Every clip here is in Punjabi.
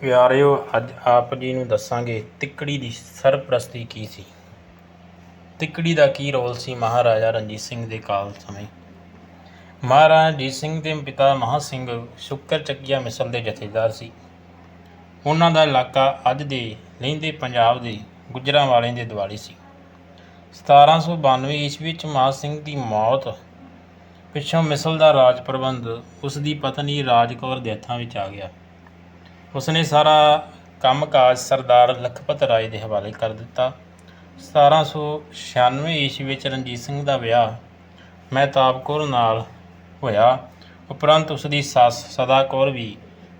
ਪਿਆਰਿਓ, ਅੱਜ ਆਪ ਜੀ ਨੂੰ ਦੱਸਾਂਗੇ ਤਿੱਕੜੀ ਦੀ ਸਰਪ੍ਰਸਤੀ ਕੀ ਸੀ। ਤਿੱਕੜੀ ਦਾ ਕੀ ਰੋਲ ਸੀ ਮਹਾਰਾਜਾ ਰਣਜੀਤ ਸਿੰਘ ਦੇ ਕਾਲ ਸਮੇਂ। ਮਹਾਰਾਜਾ ਰਣਜੀਤ ਸਿੰਘ ਦੇ ਪਿਤਾ ਮਹਾਂ ਸਿੰਘ ਸ਼ੁਕਰ ਚੱਕੀਆ ਮਿਸਲ ਦੇ ਜਥੇਦਾਰ ਸੀ। ਉਹਨਾਂ ਦਾ ਇਲਾਕਾ ਅੱਜ ਦੇ ਲਹਿੰਦੇ ਪੰਜਾਬ ਦੇ ਗੁਜਰਾਂਵਾਲੇ ਦੇ ਦਿਵਾਲੀ ਸੀ। 1792 ਈਸਵੀ ਵਿੱਚ ਮਹਾਂ ਸਿੰਘ ਦੀ ਮੌਤ ਪਿੱਛੋਂ ਮਿਸਲ ਦਾ ਰਾਜ ਪ੍ਰਬੰਧ ਉਸ ਦੀ ਪਤਨੀ ਰਾਜ ਕੌਰ ਦੇ ਹੱਥਾਂ ਵਿੱਚ ਆ ਗਿਆ। ਉਸਨੇ ਸਾਰਾ ਕੰਮਕਾਜ ਸਰਦਾਰ ਲਖਪਤ ਰਾਏ ਦੇ ਹਵਾਲੇ ਕਰ ਦਿੱਤਾ। 1796 ਈਸਵੀ ਵਿੱਚ ਰਣਜੀਤ ਸਿੰਘ ਦਾ ਵਿਆਹ ਮਹਿਤਾਬ ਕੌਰ ਨਾਲ ਹੋਇਆ। ਉਪਰੰਤ ਉਸ ਦੀ ਸੱਸ ਸਦਾ ਕੌਰ ਵੀ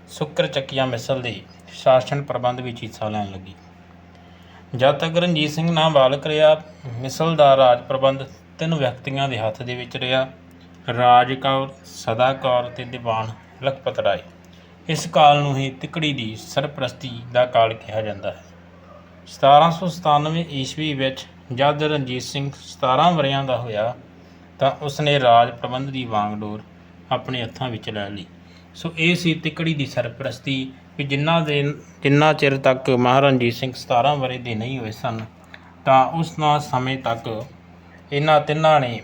ਸੁੱਕਰ ਚੱਕੀਆਂ ਮਿਸਲ ਦੇ ਸ਼ਾਸਨ ਪ੍ਰਬੰਧ ਵਿੱਚ ਹਿੱਸਾ ਲੈਣ ਲੱਗੀ। ਜਦ ਤੱਕ ਰਣਜੀਤ ਸਿੰਘ ਨਾਬਾਲਗ ਰਿਹਾ, ਮਿਸਲ ਦਾ ਰਾਜ ਪ੍ਰਬੰਧ ਤਿੰਨ ਵਿਅਕਤੀਆਂ ਦੇ ਹੱਥ ਦੇ ਵਿੱਚ ਰਿਹਾ। ਰਾਜ ਕੌਰ, ਸਦਾ ਕੌਰ ਤੇ ਦੀਵਾਨ ਲਖਪਤ ਰਾਏ। ਇਸ ਕਾਲ ਨੂੰ ਹੀ ਤਿਕੜੀ ਦੀ ਸਰਪ੍ਰਸਤੀ ਦਾ ਕਾਲ ਕਿਹਾ ਜਾਂਦਾ ਹੈ। 1797 ਈਸਵੀ ਵਿੱਚ ਜਦ ਰਣਜੀਤ ਸਿੰਘ 17 ਵਰਿਆਂ ਦਾ ਹੋਇਆ, ਤਾਂ ਉਸਨੇ ਰਾਜ ਪ੍ਰਬੰਧ ਦੀ ਵਾਂਗਡੋਰ ਆਪਣੇ ਹੱਥਾਂ ਵਿੱਚ ਲੈ ਲਈ। ਸੋ ਇਹ ਸੀ ਤਿਕੜੀ ਦੀ ਸਰਪ੍ਰਸਤੀ ਕਿ ਜਿੰਨਾ ਦੇ, ਜਿੰਨਾ ਚਿਰ ਤੱਕ ਮਹਾਰਣਜੀਤ ਸਿੰਘ 17 ਵਰੇ ਦੇ ਨਹੀਂ ਹੋਏ ਸਨ, ਤਾਂ ਉਸ ਨਾਲ ਸਮੇਂ ਤੱਕ ਇਹਨਾਂ ਤਿੰਨਾਂ ਨੇ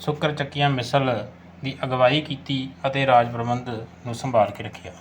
ਸ਼ੁਕਰ ਚੱਕੀਆਂ ਮਿਸਲ ਦੀ ਅਗਵਾਈ ਕੀਤੀ ਅਤੇ ਰਾਜ ਪ੍ਰਬੰਧ ਨੂੰ ਸੰਭਾਲ ਕੇ ਰੱਖਿਆ।